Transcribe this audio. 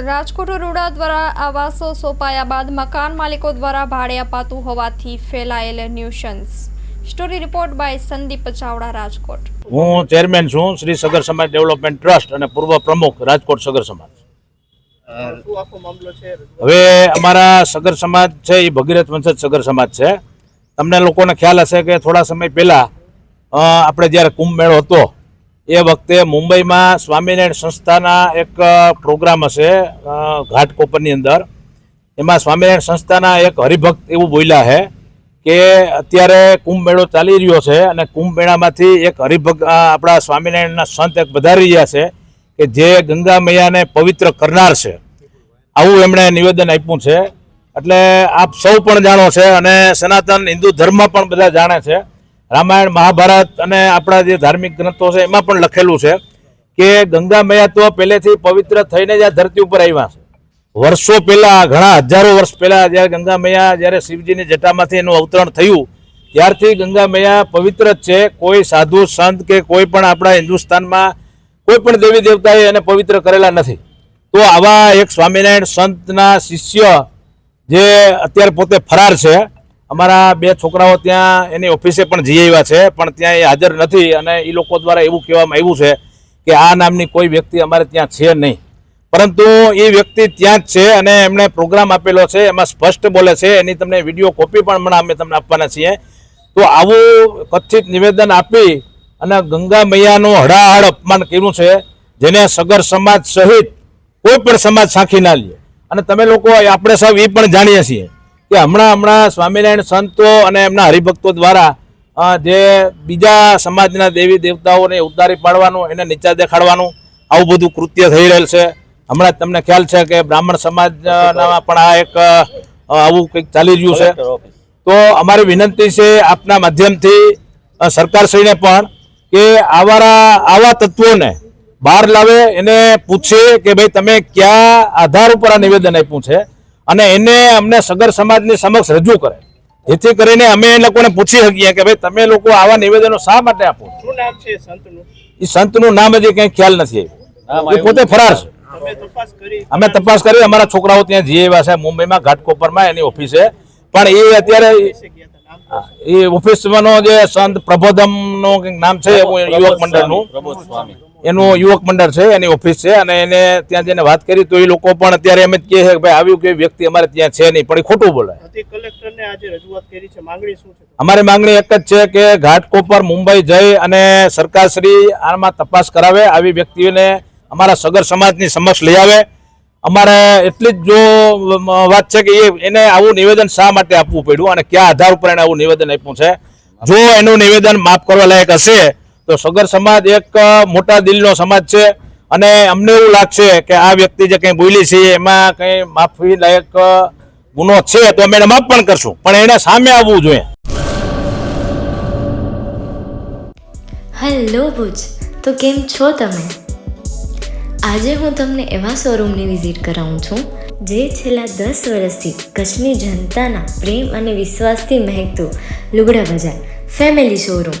રાજકોટ રૂડા દ્વારા આવાસો સોંપાયા બાદ મકાન માલિકો દ્વારા ભાડે અપાતું હોવાથી ફેલાયેલ nuisance. Story report by Sandeep Chavda, Rajkot. હું ચેરમેન છું શ્રી સગર સમાજ ડેવલપમેન્ટ ટ્રસ્ટ અને પૂર્વ પ્રમુખ રાજકોટ સગર સમાજ. હવે અમારા સગર સમાજ છે, એ ભગીરથ વંશજ સગર સમાજ છે. તમને લોકોને ખ્યાલ હશે કે થોડા સમય પહેલા આપણે જ્યારે કુંભ મેળો હતો એ વખતે મુંબઈમાં સ્વામિનારાયણ સંસ્થાના એક પ્રોગ્રામ હશે ઘાટકોપરની અંદર. એમાં સ્વામિનારાયણ સંસ્થાના એક હરિભક્ત એવું બોલ્યા છે કે અત્યારે કુંભ મેળો ચાલી રહ્યો છે અને કુંભ મેળામાંથી એક હરિભક્ત આપણા સ્વામિનારાયણના સંત એક વધારી રહ્યા છે કે જે ગંગા મૈયાને પવિત્ર કરનાર છે. આવું એમણે નિવેદન આપ્યું છે. એટલે આપ સૌ પણ જાણો છે અને સનાતન હિન્દુ ધર્મ પણ બધા જાણે છે. રામાયણ, મહાભારત અને આપણા જે ધાર્મિક ગ્રંથો છે, એમાં પણ લખેલું છે કે ગંગા મૈયા તો પહેલેથી પવિત્ર થઈને જ આ ધરતી ઉપર આવ્યા છે. વર્ષો પહેલા, ઘણા હજારો વર્ષ પહેલા જ્યારે ગંગા મૈયા, જ્યારે શિવજીની જટામાંથી એનું અવતરણ થયું, ત્યારથી ગંગા મૈયા પવિત્ર જ છે. કોઈ સાધુ, સંત કે કોઈ પણ આપણા હિન્દુસ્તાનમાં કોઈ પણ દેવી દેવતાએ એને પવિત્ર કરેલા નથી. તો આવા એક સ્વામિનારાયણ સંતના શિષ્ય જે અત્યારે પોતે ફરાર છે અમારા બે છોકરાઓ ત્યાં એની ઓફિસે પણ જઈ આવ્યા છે, પણ ત્યાં એ હાજર નથી અને એ લોકો દ્વારા એવું કહેવામાં આવ્યું છે કે આ નામની કોઈ વ્યક્તિ અમારે ત્યાં છે નહીં. પરંતુ એ વ્યક્તિ ત્યાં જ છે અને એમણે પ્રોગ્રામ આપેલો છે, એમાં સ્પષ્ટ બોલે છે, એની તમને વીડિયો કોપી પણ હમણાં અમે તમને આપવાના છીએ. તો આવું કથિત નિવેદન આપી અને ગંગા મૈયાનું હડાહડ અપમાન કર્યું છે, જેને સગર સમાજ સહિત કોઈ પણ સમાજ સાંખી ના લે. અને તમે લોકો આપણે સૌ એ પણ જાણીએ છીએ. કે હમણાં હમણાં સ્વામિનારાયણ સંતો અને એમના હરિભક્તો દ્વારા જે બીજા સમાજના દેવી દેવતાઓને ઉતારી પાડવાનું એને નીચા દેખાડવાનું આવું બધું કૃત્ય થઈ રહેલ છે. હમણાં તમને ખ્યાલ છે કે બ્રાહ્મણ સમાજના પણ આ એક આવું કંઈક ચાલી રહ્યું છે. તો અમારી વિનંતી છે આપના માધ્યમથી સરકારશ્રીને પણ કે આવારા આવા તત્વોને બહાર લાવે એને પૂછે કે ભાઈ તમે કયા આધાર ઉપર આ નિવેદન આપ્યું છે? અને એને અમને સગર સમાજની સમક્ષ રજૂ કરે. જેથી કરીને અમે એ લોકોને પૂછી શકીએ કે ભાઈ તમે લોકો આવા નિવેદનો શા માટે આપો શું નામ છે સંતનું? એ સંતનું નામ હજી કંઈ ખ્યાલ નથી આવ્યું. એ પોતે ફરાર છે. તમે તપાસ કરી. અમે તપાસ કરી અમારા છોકરાઓ ત્યાં જઈ આવ્યા છે મુંબઈમાં ઘાટકોપરમાં એની ઓફિસે. પણ એ અત્યારે એ ઓફિસમાંનો જે સંત પ્રબોધમનું કંઈક નામ છે યુવક મંડળનું. એનું યુવક મંડળ છે એની ઓફિસ છે અને એને ત્યાં જઈને વાત કરી તો એ લોકો પણ અત્યારે એમ જ કહે છે કે ભાઈ આવ્યું કે વ્યક્તિ અમારે ત્યાં છે નહીં પણ એ ખોટું બોલે. કલેક્ટરને આજે રજૂઆત કરી માંગણી અમારી માંગણી એક જ છે કે ઘાટકોપર મુંબઈ જઈ અને સરકારશ્રી આમાં તપાસ કરાવે આવી વ્યક્તિઓને અમારા સગર સમાજની સમક્ષ લઈ આવે. અમારે એટલી જ જો વાત છે કે એને આવું નિવેદન શા માટે આપવું પડ્યું અને કયા આધાર ઉપર એને આવું નિવેદન આપ્યું છે? જો એનું નિવેદન માફ કરવા લાયક હશે તો સગર સમાજ એક મોટા દિલનો સમાજ છે. અને અમને એવું લાગશે કે આ વ્યક્તિ જે કંઈ બોલી છે, એમાં કંઈ માફી લાયક ગુનો છે તો અમે એને માફ પણ કરશું. પણ એને સામે આવવું જોઈએ. હેલો ભુજ, તો કેમ છો તમે? આજે હું તમને એવા શોરૂમની વિઝિટ કરાવું છું, જે છેલ્લા દસ વર્ષથી કચ્છની જનતાના પ્રેમ અને વિશ્વાસથી મહેકતું લુગડા બજાર, ફેમિલી શોરૂમ.